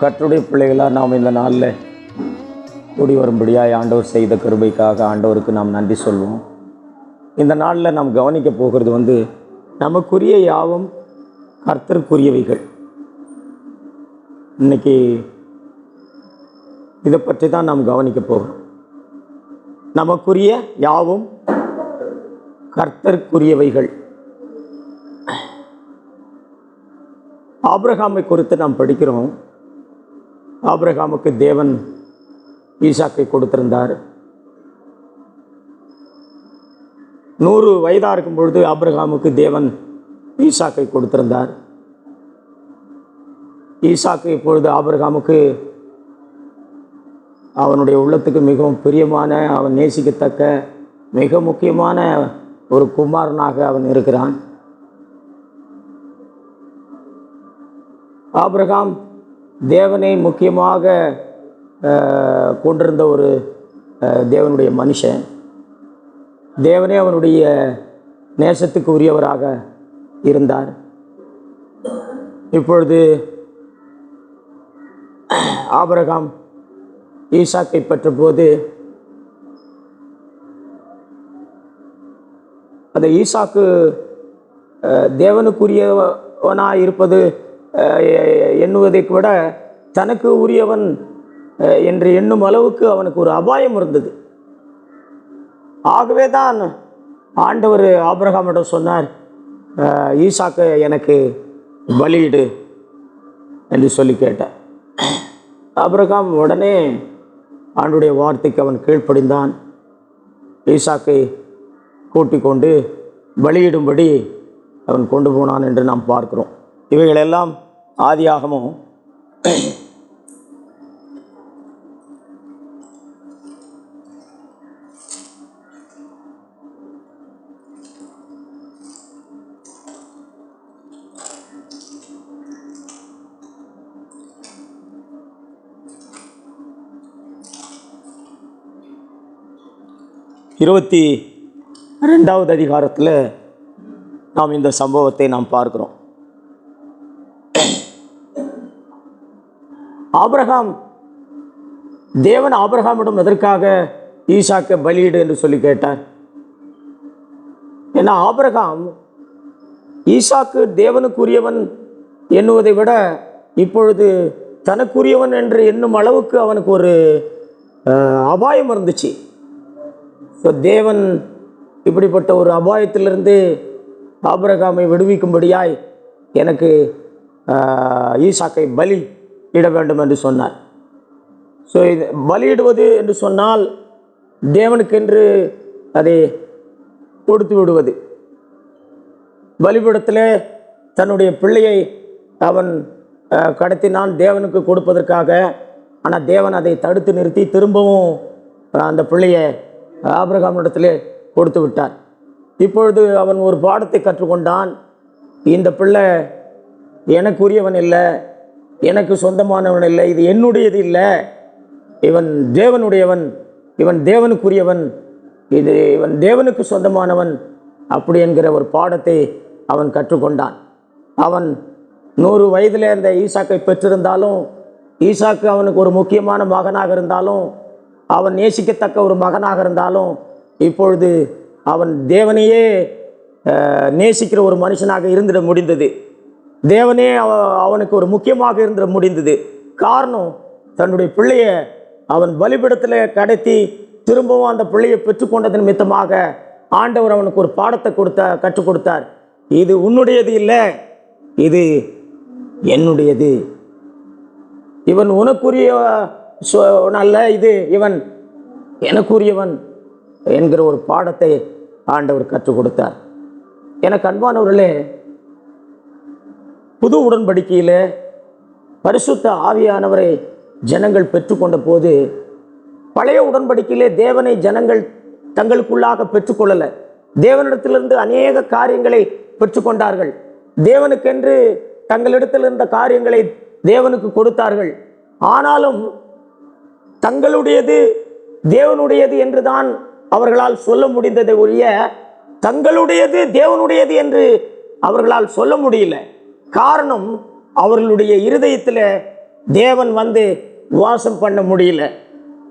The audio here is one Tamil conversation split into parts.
கற்றுடைய பிள்ளைகளாக நாம் இந்த நாளில் கூடி வரும்படியாக ஆண்டவர் செய்த கருபைக்காக ஆண்டவருக்கு நாம் நன்றி சொல்வோம். இந்த நாளில் நாம் கவனிக்க போகிறது வந்து நமக்குரிய யாவும் கர்த்தருக்குரியவைகள். இன்னைக்கு இதை பற்றி தான் நாம் கவனிக்க போகிறோம். நமக்குரிய யாவும் கர்த்தருக்குரியவைகள். ஆப்ரஹாமை குறித்து நாம் படிக்கிறோம். ஆப்ரஹாமுக்கு தேவன் ஈசாக்கை கொடுத்திருந்தார். நூறு வயதாக இருக்கும் பொழுது ஆப்ரஹாமுக்கு தேவன் ஈசாக்கை கொடுத்திருந்தார். ஈசாக்கு இப்பொழுது ஆபிரகாமுக்கு அவனுடைய உள்ளத்துக்கு மிகவும் பிரியமான அவன் நேசிக்கத்தக்க மிக முக்கியமான ஒரு குமாரனாக அவன் இருக்கிறான். ஆபிரகாம் தேவனை முக்கியமாக கொண்டிருந்த ஒரு தேவனுடைய மனுஷன். தேவனே அவனுடைய நேசத்துக்கு உரியவராக இருந்தார். இப்பொழுது ஆபரகாம் ஈசாக்கை பெற்றபோது அந்த ஈசாக்கு தேவனுக்குரியவனாக இருப்பது எண்ணுவதை விட தனக்கு உரியவன் என்று எண்ணும் அளவுக்கு அவனுக்கு ஒரு அபாயம் இருந்தது. ஆகவே தான் ஆண்டவர் ஆபிரகாமிடம் சொன்னார் அஹ், எனக்கு பலியிடு என்று சொல்லி கேட்டார். ஆபிரகாம் உடனே ஆண்டுடைய வார்த்தைக்கு அவன் கீழ்ப்படிந்தான். ஈசாக்கை கூட்டிக் கொண்டு பலியிடும்படி அவன் கொண்டு போனான் என்று நாம் பார்க்கிறோம். இவைகளெல்லாம் ஆதியாகமும் இருபத்தி ரெண்டாவது அதிகாரத்தில் நாம் இந்த சம்பவத்தை நாம் பார்க்கிறோம். ஆபிரகாம் தேவன் ஆபிரகாமிடம் எதற்காக ஈசாக்க பலியிடு என்று சொல்லி கேட்டார். ஏன்னா ஆபிரகாம் ஈசாக்கு தேவனுக்குரியவன் எண்ணுவதை விட இப்பொழுது தனக்குரியவன் என்று எண்ணும் அளவுக்கு அவனுக்கு ஒரு அபாயம் இருந்துச்சு. ஸோ தேவன் இப்படிப்பட்ட ஒரு அபாயத்திலிருந்து ஆபிரகாமை விடுவிக்கும்படியாய் எனக்கு ஈசாக்கை பலி இட வேண்டும் என்று சொன்னார். ஸோ இது பலியிடுவது என்று சொன்னால் தேவனுக்கென்று அதை கொடுத்து விடுவது. பலிபீடத்தில் தன்னுடைய பிள்ளையை அவன் கடத்தினான் தேவனுக்கு கொடுப்பதற்காக ஆனால் தேவன் அதை தடுத்து நிறுத்தி திரும்பவும் அந்த பிள்ளையை ஆபிரகாமிடத்தில் கொடுத்து விட்டார். இப்பொழுது அவன் ஒரு பாடத்தை கற்றுக்கொண்டான். இந்த பிள்ளை எனக்குரியவன் இல்லை. எனக்கு சொந்தமானவன் இல்லை இது என்னுடையது இல்லை. இவன் தேவனுடையவன் இவன் தேவனுக்குரியவன் இது இவன் தேவனுக்கு சொந்தமானவன் அப்படி என்கிற ஒரு பாடத்தை அவன் கற்றுக்கொண்டான். அவன் நூறு வயதில் அந்த ஈசாக்கை பெற்றிருந்தாலும் ஈசாக்கு அவனுக்கு ஒரு முக்கியமான மகனாக இருந்தாலும் அவன் நேசிக்கத்தக்க ஒரு மகனாக இருந்தாலும் இப்பொழுது அவன் தேவனையே நேசிக்கிற ஒரு மனுஷனாக இருந்திட முடிந்தது. தேவனே அவ- அவனுக்கு ஒரு முக்கியமாக இருந்த முடிந்தது. காரணம் தன்னுடைய பிள்ளையை அவன் பலிபிடத்தில் கடத்தி திரும்பவும் அந்த பிள்ளையை பெற்றுக்கொண்டதன் நிமித்தமாக ஆண்டவர் அவனுக்கு ஒரு பாடத்தை கொடுத்த கற்றுக் கொடுத்தார். இது உன்னுடையது இல்லை இது என்னுடையது. இவன் உனக்குரிய சொ- அல்ல இது இவன் எனக்குரியவன் என்கிற ஒரு பாடத்தை ஆண்டவர் கற்றுக் கொடுத்தார். எனக்கு அன்பானவர்களே புது உடன்படிக்கையில் பரிசுத்த ஆவியானவரை ஜனங்கள் பெற்றுக்கொண்ட போது பழைய உடன்படிக்கையிலே தேவனை ஜனங்கள் தங்களுக்குள்ளாக பெற்றுக்கொள்ளலை. தேவனிடத்திலிருந்து அநேக காரியங்களை பெற்றுக்கொண்டார்கள். தேவனுக்கென்று தங்களிடத்தில் இருந்த காரியங்களை தேவனுக்கு கொடுத்தார்கள். ஆனாலும் தங்களுடையது தேவனுடையது என்றுதான் அவர்களால் சொல்ல முடிந்ததை ஒழிய தங்களுடையது தேவனுடையது என்று அவர்களால் சொல்ல முடியல. காரணம் அவர்களுடைய இருதயத்தில் தேவன் வந்து வாசம் பண்ண முடியல.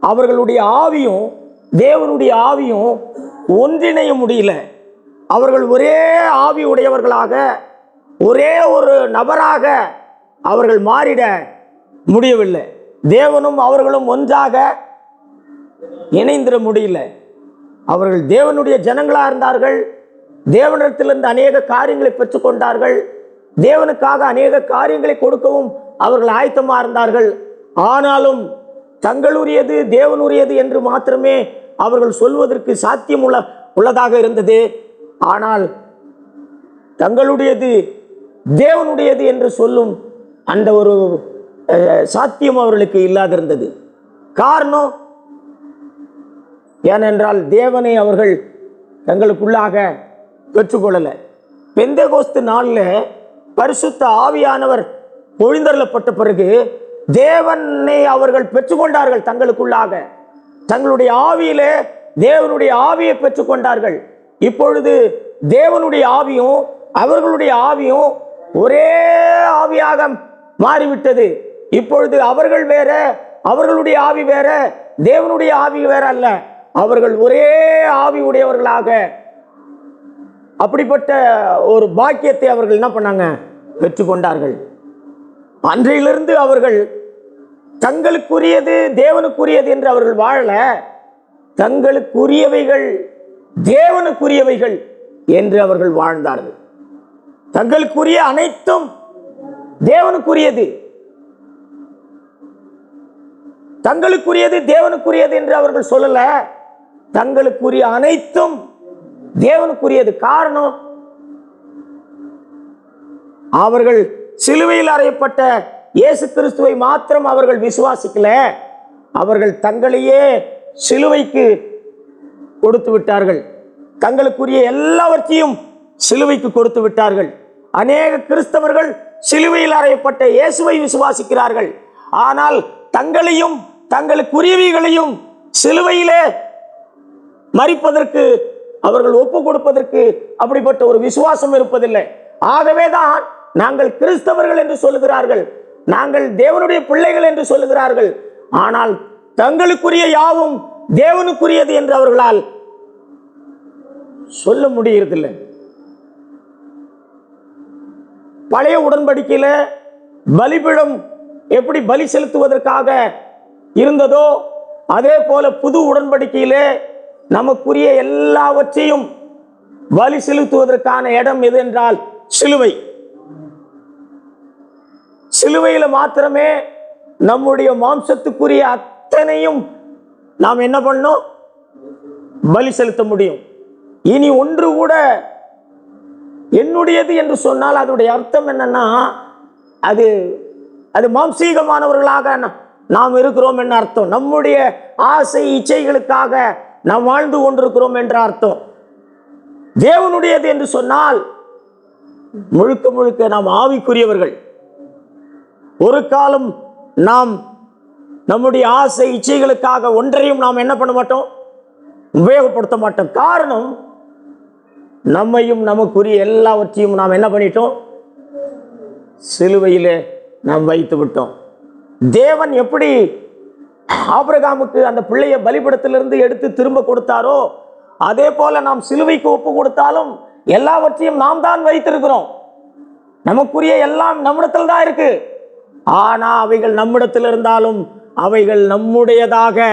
அவர்களுடைய ஆவியும் தேவனுடைய ஆவியும் ஒன்றிணைய முடியல. அவர்கள் ஒரே ஆவி உடையவர்களாக ஒரே ஒரு நபராக அவர்கள் மாறிட முடியவில்லை. தேவனும் அவர்களும் ஒன்றாக இணைந்திட முடியல. அவர்கள் தேவனுடைய ஜனங்களாக இருந்தார்கள். தேவனிடத்திலிருந்து அநேக காரியங்களை பெற்றுக்கொண்டார்கள். தேவனுக்காக அநேக காரியங்களை கொடுக்கவும் அவர்கள் ஆயத்தமாக இருந்தார்கள். ஆனாலும் தங்களுடையது தேவனுடையது என்று மாத்திரமே அவர்கள் சொல்வதற்கு சாத்தியம் உள்ள உள்ளதாக இருந்தது. ஆனால் தங்களுடையது தேவனுடையது என்று சொல்லும் அந்த ஒரு சாத்தியம் அவர்களுக்கு இல்லாதிருந்தது. காரணம் ஏனென்றால் தேவனை அவர்கள் தங்களுக்குள்ளாக பெற்றுக்கொள்ளலை பெந்தகோஸ்து நாளில் பரிசுத்த ஆவியானவர் பொழிந்தருளப்பட்ட பிறகு தேவனை அவர்கள் பெற்றுக்கொண்டார்கள் தங்களுக்குள்ளாக. தங்களுடைய ஆவியிலே தேவனுடைய ஆவியை பெற்றுக்கொண்டார்கள். இப்பொழுது தேவனுடைய ஆவியும் அவர்களுடைய ஆவியும் ஒரே ஆவியாக மாறிவிட்டது. இப்பொழுது அவர்கள் வேற அவர்களுடைய ஆவி வேற தேவனுடைய ஆவி வேற அல்ல. அவர்கள் ஒரே ஆவி உடையவர்களாக அப்படிப்பட்ட ஒரு பாக்கியத்தை அவர்கள் என்ன பண்ணாங்க? பெற்றுக்கொண்டார்கள். அன்றையிலிருந்து அவர்கள் தங்களுக்குரியது தேவனுக்குரியது என்று அவர்கள் வாழல. தங்களுக்குரியவைகள் தேவனுக்குரியவைகள் என்று அவர்கள் வாழ்ந்தார்கள். தங்களுக்குரிய அனைத்தும் தேவனுக்குரியது. தங்களுக்குரியது தேவனுக்குரியது என்று அவர்கள் சொல்லல. தங்களுக்குரிய அனைத்தும் தேவனுக்குரியது காரணம். அவர்கள் சிலுவையில் அறையப்பட்ட இயேசு கிறிஸ்துவை மாத்திரம் அவர்கள் விசுவாசிக்கல. அவர்கள் தங்களையே சிலுவைக்கு கொடுத்து விட்டார்கள். தங்களுக்குரிய எல்லாவற்றையும் சிலுவைக்கு கொடுத்து விட்டார்கள். அநேக கிறிஸ்தவர்கள் சிலுவையில் அறையப்பட்ட இயேசுவை விசுவாசிக்கிறார்கள். ஆனால் தங்களையும் தங்களுக்குரியவைகளையும் சிலுவையிலே மறிப்பதற்கு அவர்கள் ஒப்பு கொடுப்பதற்கு அப்படிப்பட்ட ஒரு விசுவாசம் இருப்பதில்லை. ஆகவே தான் நாங்கள் கிறிஸ்தவர்கள் என்று சொல்லுகிறார்கள். நாங்கள் தேவனுடைய பிள்ளைகள் என்று சொல்லுகிறார்கள். ஆனால் தங்களுக்குரிய யாவும் தேவனுக்குரியது என்று அவர்களால் சொல்ல முடியறதில்லை. பழைய உடன்படிக்கையில பலிபிடம் எப்படி பலி செலுத்துவதற்காக இருந்ததோ அதே போல புது உடன்படிக்கையிலே நமக்குரிய எல்லாவற்றையும் வலி செலுத்துவதற்கான இடம் எது என்றால் சிலுவை. சிலுவையில் மாத்திரமே நம்முடைய மாம்சத்துக்குரிய அத்தனையும் நாம் என்ன பண்ணோம் பலி செலுத்த முடியும். இனி ஒன்று கூட என்னுடையது என்று சொன்னால் அதனுடைய அர்த்தம் என்னன்னா அது அது மாம்சீகமானவர்களாக நாம் இருக்கிறோம் என்ற அர்த்தம். நம்முடைய ஆசை இச்சைகளுக்காக நாம் வாழ்ந்து கொண்டிருக்கிறோம் என்ற அர்த்தம். தேவனுடையது என்று சொன்னால் முழுக்க முழுக்க நாம் ஆவிக்குரியவர்கள். ஒரு காலம் நாம் நம்முடைய ஆசை இச்சைகளுக்காக ஒன்றையும் நாம் என்ன பண்ண மாட்டோம்? உபயோகப்படுத்த மாட்டோம். காரணம் நம்மையும் நமக்குரிய எல்லாவற்றையும் நாம் என்ன பண்ணிட்டோம்? சிலுவையில் நாம் வைத்து விட்டோம். தேவன் எப்படி ஆபிரகாமுக்கு அந்த பிள்ளையை பலிபடத்திலிருந்து எடுத்து திரும்ப கொடுத்தாரோ அதே போல நாம் சிலுவைக்கு ஒப்பு கொடுத்தாலும் எல்லாவற்றையும் நாம் தான் வைத்திருக்கிறோம். நமக்குரிய எல்லாம் நம்மிடத்தில் தான் இருக்கு. ஆனா அவைகள் நம்மிடத்தில் இருந்தாலும் அவைகள் நம்முடையதாக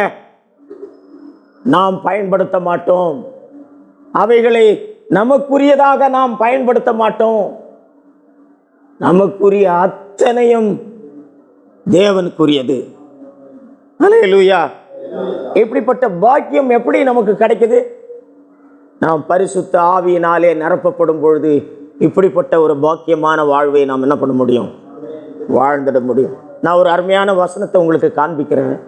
நாம் பயன்படுத்த மாட்டோம். அவைகளை நமக்குரியதாக நாம் பயன்படுத்த மாட்டோம். நமக்குரிய அத்தனையும் தேவனுக்குரியது. அல்லேலூயா இப்படிப்பட்ட பாக்கியம் எப்படி நமக்கு கிடைக்குது? நாம் பரிசுத்த ஆவியினாலே நிரப்பப்படும் பொழுது இப்படிப்பட்ட ஒரு பாக்கியமான வாழ்வை நாம் என்ன பண்ண முடியும்? வாழ்ந்துட முடியும். நான் ஒரு அருமையான வசனத்தை உங்களுக்கு காண்பிக்கிறேன்.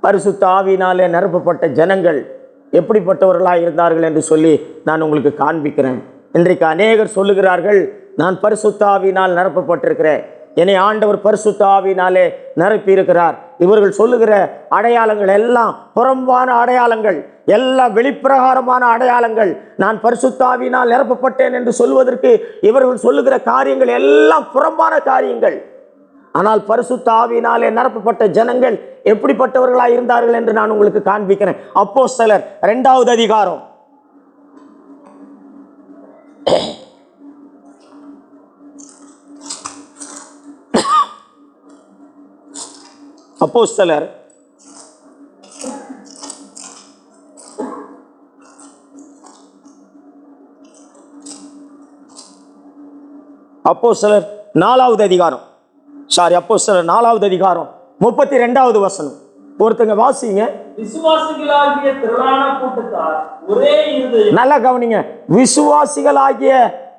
பரிசுத்த ஆவியினாலே நிரப்பப்பட்ட ஜனங்கள் எப்படிப்பட்டவர்களாக இருந்தார்கள் என்று சொல்லி நான் உங்களுக்கு காண்பிக்கிறேன். இன்றைக்கு அநேகர் சொல்லுகிறார்கள் நான் பரிசுத்த ஆவினால் நிரப்பப்பட்டிருக்கிறேன். என்னை ஆண்டவர் பரிசுத்த ஆவினாலே நிரப்பி இருக்கிறார் இவர்கள் சொல்லுகிற அடையாளங்கள் எல்லாம் புறம்பான அடையாளங்கள் எல்லாம் வெளிப்பிரகாரமான அடையாளங்கள். நான் பரிசுத்தாவினால் நிரப்பப்பட்டேன் என்று சொல்வதற்கு இவர்கள் சொல்லுகிற காரியங்கள் எல்லாம் புறம்பான காரியங்கள். ஆனால் பரிசுத்தாவினாலே நிரப்பப்பட்ட ஜனங்கள் எப்படிப்பட்டவர்களாக இருந்தார்கள் என்று நான் உங்களுக்கு காண்பிக்கிறேன். அப்போ சிலர் ரெண்டாவது அதிகாரம். அப்போ சிலர் அப்போ சிலர் நாலாவது அதிகாரம். சாரி அப்போ சிலர் நாலாவது அதிகாரம் முப்பத்தி ரெண்டாவது வசனம். ஒருத்தங்க வாசிங்க. விசுவாசிகளாகிய திரளான கூட்டத்தார் ஒரே நல்லா கவனிங்க. விசுவாசிகளாகிய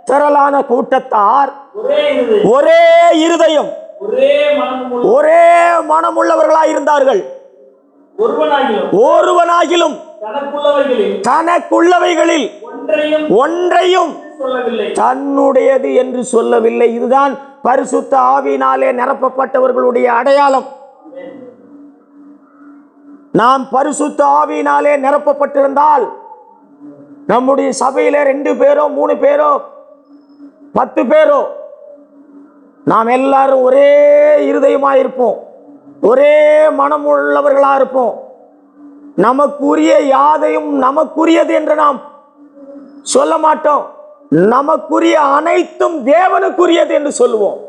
திரளான கூட்டத்தார் ஒரே இருதயம். ஒரே மனமுள்ளவர்களாய் இருந்தார்கள். ஒருவனாகிலும் ஒருவனாகிலும் தனக்குள்ளவைகளில் ஒன்றையும் தன்னுடையது என்று சொல்லவில்லை. இதுதான் பரிசுத்த ஆவியினாலே நிரப்பப்பட்டவர்களுடைய அடையாளம். நாம் பரிசுத்த ஆவியினாலே நிரப்பப்பட்டிருந்தால் நம்முடைய சபையில ரெண்டு பேரோ மூணு பேரோ பத்து பேரோ நாம் எல்லாரும் ஒரே இருதயமாக இருப்போம் ஒரே மனம் உள்ளவர்களாக இருப்போம். நமக்குரிய யாதையும் நமக்குரியது என்று நாம் சொல்ல மாட்டோம். நமக்குரிய அனைத்தும் தேவனுக்குரியது என்று சொல்லுவோம்.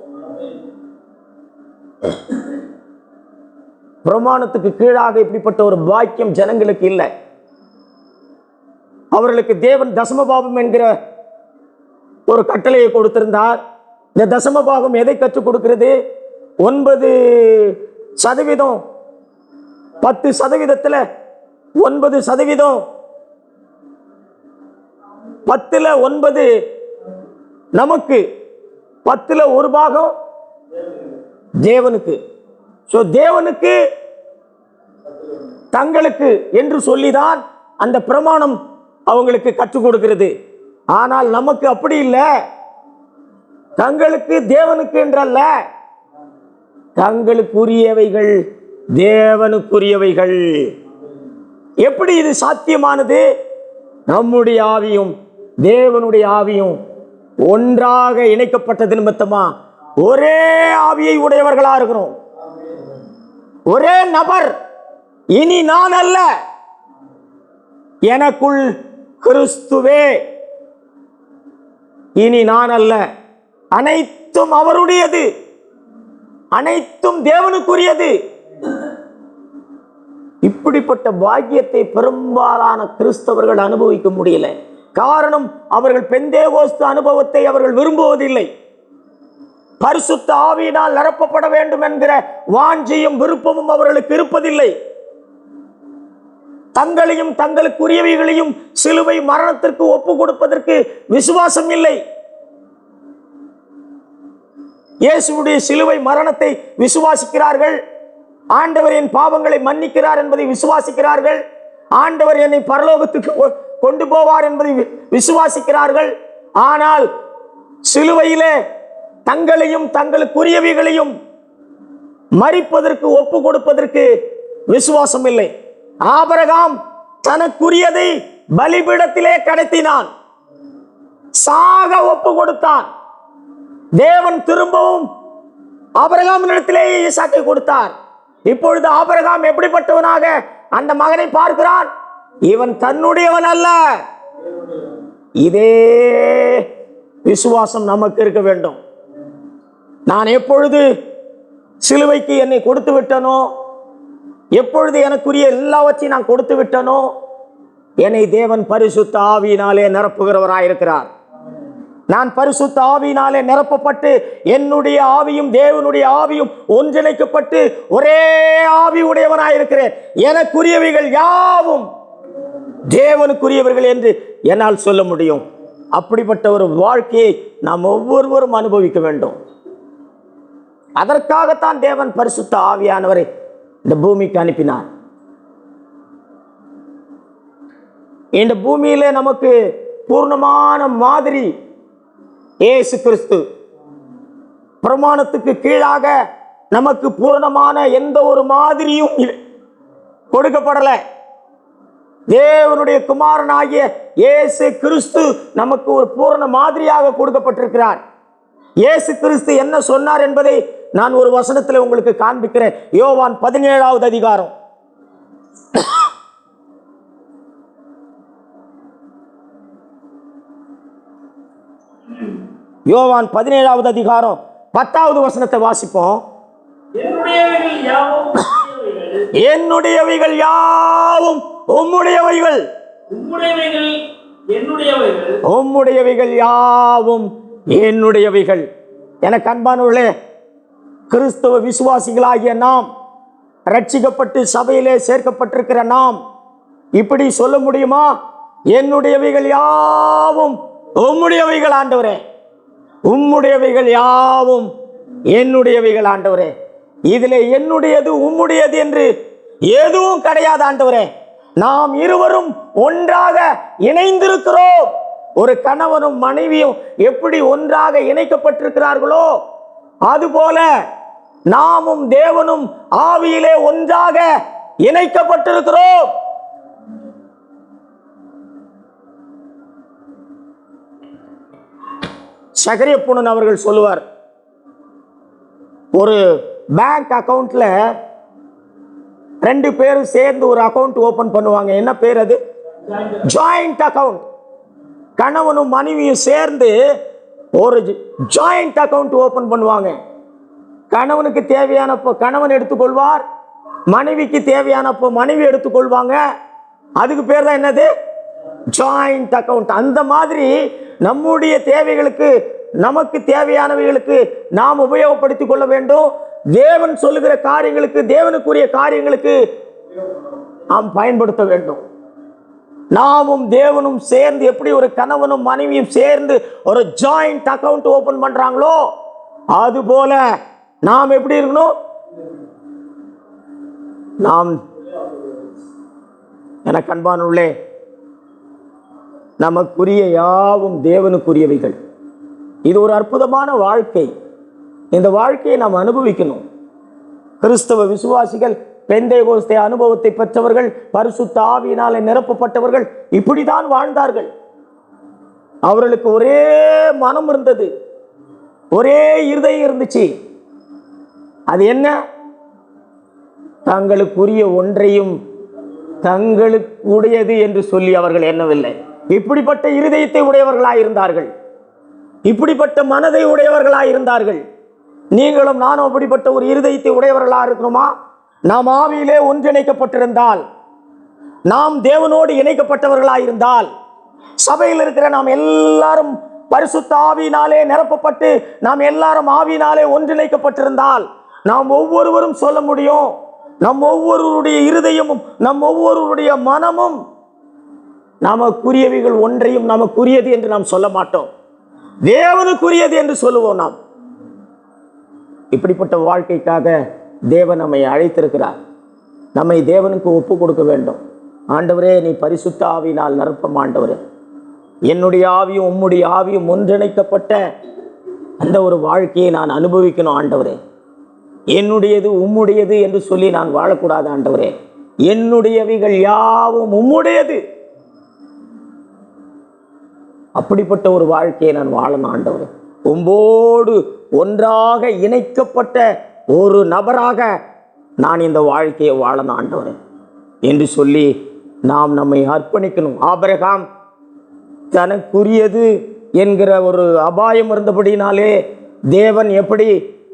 பிரமாணத்துக்கு கீழாக இப்படிப்பட்ட ஒரு பாக்கியம் ஜனங்களுக்கு இல்லை. அவர்களுக்கு தேவன் தசமபாபம் என்கிற ஒரு கட்டளையை கொடுத்திருந்தார். இந்த தசமபாகம் எதை கற்றுக் கொடுக்கிறது? ஒன்பது சதவீதம். பத்து சதவீதத்தில் ஒன்பது சதவீதம். பத்தில் ஒன்பது நமக்கு. பத்தில் ஒரு பாகம் தேவனுக்கு. ஸோ தேவனுக்கு தங்களுக்கு என்று சொல்லிதான் அந்த பிரமாணம் அவங்களுக்கு கற்றுக் கொடுக்கிறது. ஆனால் நமக்கு அப்படி இல்லை. தங்களுக்கு தேவனுக்கு என்றல்ல. தங்களுக்குரியவைகள் தேவனுக்குரியவைகள். எப்படி இது சாத்தியமானது? நம்முடைய ஆவியும் தேவனுடைய ஆவியும் ஒன்றாக இணைக்கப்பட்டது நிமித்தமா ஒரே ஆவியை உடையவர்களா இருக்கிறோம். ஒரே நபர் இனி நான் அல்ல. எனக்குள் கிறிஸ்துவே. இனி நான் அல்ல. அனைத்தும் அவருடையது. அனைத்தும் தேவனுக்குரியது. இப்படிப்பட்ட பாக்கியத்தை பெரும்பாலான கிறிஸ்தவர்கள் அனுபவிக்க முடியல. காரணம் அவர்கள் பெந்தேகோஸ்து அனுபவத்தை அவர்கள் விரும்புவதில்லை. பரிசுத்த ஆவியினால் நிரப்பப்பட வேண்டும் என்கிற வாஞ்சியும் விருப்பமும் அவர்களுக்கு இருப்பதில்லை. தங்களையும் தங்களுக்குரியவைகளையும் சிலுவை மரணத்திற்கு ஒப்பு கொடுப்பதற்கு விசுவாசம் இல்லை. இயேசுவுடைய சிலுவை மரணத்தை விசுவாசிக்கிறார்கள். ஆண்டவர் என் பாவங்களை மன்னிக்கிறார் என்பதை விசுவாசிக்கிறார்கள். ஆண்டவர் என்னை பரலோகத்துக்கு கொ- கொண்டு போவார் என்பதை வி- விசுவாசிக்கிறார்கள். ஆனால் சிலுவையிலே தங்களையும் தங்களுக்குரியவைகளையும் மறிப்பதற்கு ஒப்பு கொடுப்பதற்கு விசுவாசம் இல்லை ஆபரகாம் தனக்குரியதை பலிபீடத்திலே கடத்தினான். சாக ஒப்பு கொடுத்தான் தேவன் திரும்பவும் ஆபரகாமினிடத்திலேயே ஈசாக்கை கொடுத்தார். இப்பொழுது ஆபரகாம் எப்படிப்பட்டவனாக அந்த மகனை பார்க்கிறான்? இவன் தன்னுடையவன் அல்ல. இதே விசுவாசம் நமக்கு இருக்க வேண்டும். நான் எப்பொழுது சிலுவைக்கு என்னை கொடுத்து விட்டனோ எப்பொழுது எனக்குரிய எல்லாவற்றையும் நான் கொடுத்து விட்டனோ என்னை தேவன் பரிசுத்த ஆவியினாலே நிரப்புகிறவராயிருக்கிறார். நான் பரிசுத்த ஆவியினாலே நிரப்பப்பட்டு என்னுடைய ஆவியும் தேவனுடைய ஆவியும் ஒன்றிணைக்கப்பட்டு ஒரே ஆவி உடையவனாயிருக்கிறேன். எனக்குரியவைகள் யாவும் தேவனுக்குரியவர்கள் என்று என்னால் சொல்ல முடியும். அப்படிப்பட்ட ஒரு வாழ்க்கையை நாம் ஒவ்வொருவரும் அனுபவிக்க வேண்டும். அதற்காகத்தான் தேவன் பரிசுத்த ஆவியானவரை இந்த பூமிக்கு அனுப்பினார். இந்த பூமியிலே நமக்கு பூர்ணமான மாதிரி இயேசு கிறிஸ்து. பிரமாணத்துக்கு கீழாக நமக்கு பூரணமான எந்த ஒரு மாதிரியும் கொடுக்கப்படலை. தேவனுடைய குமாரனாகிய இயேசு கிறிஸ்து நமக்கு ஒரு பூரண மாதிரியாக கொடுக்கப்பட்டிருக்கிறார். இயேசு கிறிஸ்து என்ன சொன்னார் என்பதை நான் ஒரு வசனத்தில் உங்களுக்கு காண்பிக்கிறேன். யோவான் பதினேழாவது அதிகாரம். யோவான் பதினேழாவது அதிகாரம் பத்தாவது வசனத்தை வாசிப்போம். என்னுடையவைகள் யாவும் உம்முடையவைகள். உம்முடையவைகள் உம்முடையவைகள் யாவும் என்னுடையவைகள். எனக்கு அன்பானவர்களே கிறிஸ்தவ விசுவாசிகளாகிய நாம் ரட்சிக்கப்பட்டு சபையிலே சேர்க்கப்பட்டிருக்கிற நாம் இப்படி சொல்ல முடியுமா? என்னுடையவைகள் யாவும் உம்முடையவைகள் ஆண்டவரே. உம்முடையவைகள் யாவும் என்னுடையவைகள் ஆண்டவரே. இதில் என்னுடையது உம்முடையது என்று எதுவும் கிடையாது ஆண்டவரே. நாம் இருவரும் ஒன்றாக இணைந்திருக்கிறோம். ஒரு கணவனும் மனைவியும் எப்படி ஒன்றாக இணைக்கப்பட்டிருக்கிறார்களோ அதுபோல நாமும் தேவனும் ஆவியிலே ஒன்றாக இணைக்கப்பட்டிருக்கிறோம். சகரியப்புணன் அவர்கள் சொல்லுவார் ஒரு பேங்க் அக்கௌண்ட்டில் ரெண்டு பேரும் சேர்ந்து ஒரு அக்கௌண்ட் ஓபன் பண்ணுவாங்க. என்ன பேர் அது? ஜாயிண்ட் அக்கவுண்ட் கணவனும் மனைவியும் சேர்ந்து ஒரு ஜாயிண்ட் அக்கௌண்ட் ஓபன் பண்ணுவாங்க. கணவனுக்கு தேவையானப்போ கணவன் எடுத்துக்கொள்வார் மனைவிக்கு தேவையான மனைவி எடுத்துக்கொள்வாங்க. அதுக்கு பேர் தான் என்னது? ஜாயிண்ட் அக்கவுண்ட் அந்த மாதிரி நம்முடைய தேவைகளுக்கு நமக்கு தேவையானவைகளுக்கு நாம் உபயோகப்படுத்திக் கொள்ள வேண்டும். தேவன் சொல்லுகிற காரியங்களுக்கு தேவனுக்குரிய காரியங்களுக்கு நாம் பயன்படுத்த வேண்டும். நாமும் தேவனும் சேர்ந்து எப்படி ஒரு கணவனும் மனைவியும் சேர்ந்து ஒரு ஜாயிண்ட் அக்கவுண்ட் ஓபன் பண்றாங்களோ அது போல நாம் எப்படி இருக்கணும்? நாம் எனக்கு அன்பானுள்ளே நமக்குரிய யாவும் தேவனுக்குரியவைகள். இது ஒரு அற்புதமான வாழ்க்கை. இந்த வாழ்க்கையை நாம் அனுபவிக்கணும். கிறிஸ்தவ விசுவாசிகள் பெந்தை கோஸ்தே அனுபவத்தை பெற்றவர்கள் பரிசுத்த ஆவியினாலே நிரப்பப்பட்டவர்கள் இப்படிதான் வாழ்ந்தார்கள். அவர்களுக்கு ஒரே மனம் இருந்தது. ஒரே இருதயம் இருந்துச்சு. அது என்ன? தங்களுக்குரிய ஒன்றையும் தங்களுக்குடையது என்று சொல்லி அவர்கள் எண்ணவில்லை. இப்படிப்பட்ட இருதயத்தை உடையவர்களாக இருந்தார்கள். இப்படிப்பட்ட மனதை உடையவர்களாக இருந்தார்கள். நீங்களும் நானும் அப்படிப்பட்ட ஒரு இருதயத்தை உடையவர்களாக இருக்கணுமா? நாம் ஆவியிலே ஒன்றிணைக்கப்பட்டிருந்தால் நாம் தேவனோடு இணைக்கப்பட்டவர்களாக இருந்தால் சபையில் இருக்கிற நாம் எல்லாரும் பரிசுத்த ஆவியினாலே நிரப்பப்பட்டு நாம் எல்லாரும் ஆவியினாலே ஒன்றிணைக்கப்பட்டிருந்தால் நாம் ஒவ்வொருவரும் சொல்ல முடியும். நம் ஒவ்வொருவருடைய இருதயமும் நம் ஒவ்வொருவருடைய மனமும் நமக்குரியவைகள் ஒன்றையும் நமக்குரியது என்று நாம் சொல்ல மாட்டோம். தேவனுக்குரியது என்று சொல்லுவோம் நாம். இப்படிப்பட்ட வாழ்க்கைக்காக தேவன் நம்மை அழைத்திருக்கிறார். நம்மை தேவனுக்கு ஒப்பு கொடுக்க வேண்டும். ஆண்டவரே நீ பரிசுத்த ஆவினால் நிரப்பம் ஆண்டவரே. என்னுடைய ஆவியும் உம்முடைய ஆவியும் ஒன்றிணைக்கப்பட்ட அந்த ஒரு வாழ்க்கையை நான் அனுபவிக்கணும் ஆண்டவரே. என்னுடையது உம்முடையது என்று சொல்லி நான் வாழக்கூடாது ஆண்டவரே. என்னுடையவைகள் யாவும் உம்முடையது. அப்படிப்பட்ட ஒரு வாழ்க்கையை நான் வாழணும் ஆண்டவர். உம்போடு ஒன்றாக இணைக்கப்பட்ட ஒரு நபராக நான் இந்த வாழ்க்கையை வாழணும் ஆண்டவர். என்று சொல்லி நாம் நம்மை அர்ப்பணிக்கணும். ஆபரகாம் தனக்குரியது என்கிற ஒரு அபாயம் இருந்தபடினாலே தேவன் எப்படி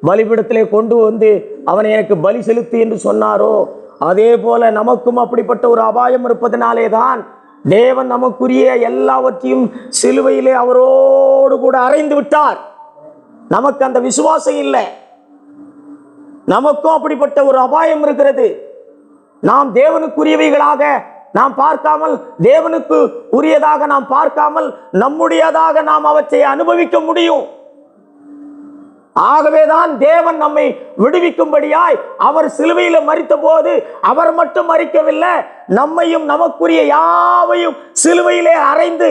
பலிபிடத்திலே கொண்டு வந்து அவனை எனக்கு பலி செலுத்து என்று சொன்னாரோ அதே போல நமக்கும் அப்படிப்பட்ட ஒரு அபாயம் இருப்பதனாலே தான் தேவன் நமக்குரிய எல்லாவற்றையும் சிலுவையிலே அவரோடு கூட அறைந்து விட்டார். நமக்கு அந்த விசுவாசம் இல்லை. நமக்கும் அப்படிப்பட்ட ஒரு அபாயம் இருக்கிறது. நாம் தேவனுக்குரியவைகளாக நாம் பார்க்காமல் தேவனுக்கு உரியதாக நாம் பார்க்காமல் நம்முடையதாக நாம் அவற்றை அனுபவிக்க முடியும். ஆகவேதான் தேவன் நம்மை விடுவிக்கும்படியாய் அவர் சிலுவையில மறித்த போது அவர் மட்டும் மறிக்கவில்லை நம்மையும் நமக்குரிய யாவையும் சிலுவையிலே அறைந்து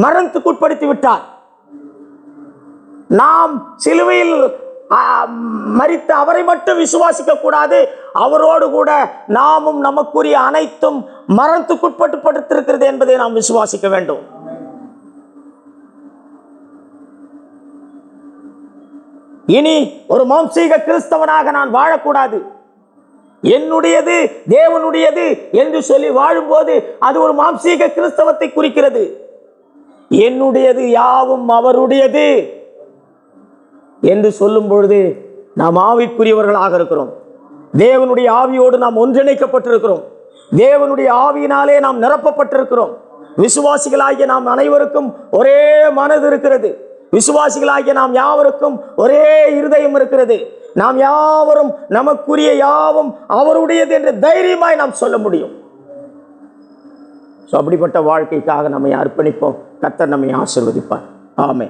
மரணத்துக்குட்படுத்தி விட்டார். நாம் சிலுவையில் மறித்த அவரை மட்டும் விசுவாசிக்க கூடாது அவரோடு கூட நாமும் நமக்குரிய அனைத்தும் மரணத்துக்குட்பட்டு படுத்திருக்கிறது என்பதை நாம் விசுவாசிக்க வேண்டும். இனி ஒரு மாம்சீக கிறிஸ்தவனாக நான் வாழக்கூடாது. என்னுடையது தேவனுடையது என்று சொல்லி வாழும்போது அது ஒரு மாம்சீக கிறிஸ்தவத்தை குறிக்கிறது. என்னுடையது யாவும் அவருடையது என்று சொல்லும் பொழுது நாம் ஆவிக்குரியவர்களாக இருக்கிறோம். தேவனுடைய ஆவியோடு நாம் ஒன்றிணைக்கப்பட்டிருக்கிறோம். தேவனுடைய ஆவியினாலே நாம் நிரப்பப்பட்டிருக்கிறோம். விசுவாசிகளாகிய நாம் அனைவருக்கும் ஒரே மனது இருக்கிறது. விசுவாசிகளாகிய நாம் யாவருக்கும் ஒரே இருதயம் இருக்கிறது. நாம் யாவரும் நமக்குரிய யாவும் அவருடையது என்று தைரியமாய் நாம் சொல்ல முடியும். ஸோ அப்படிப்பட்ட வாழ்க்கைக்காக நம்மை அர்ப்பணிப்போம். கத்தர் நம்மை ஆசிர்வதிப்பார். ஆமே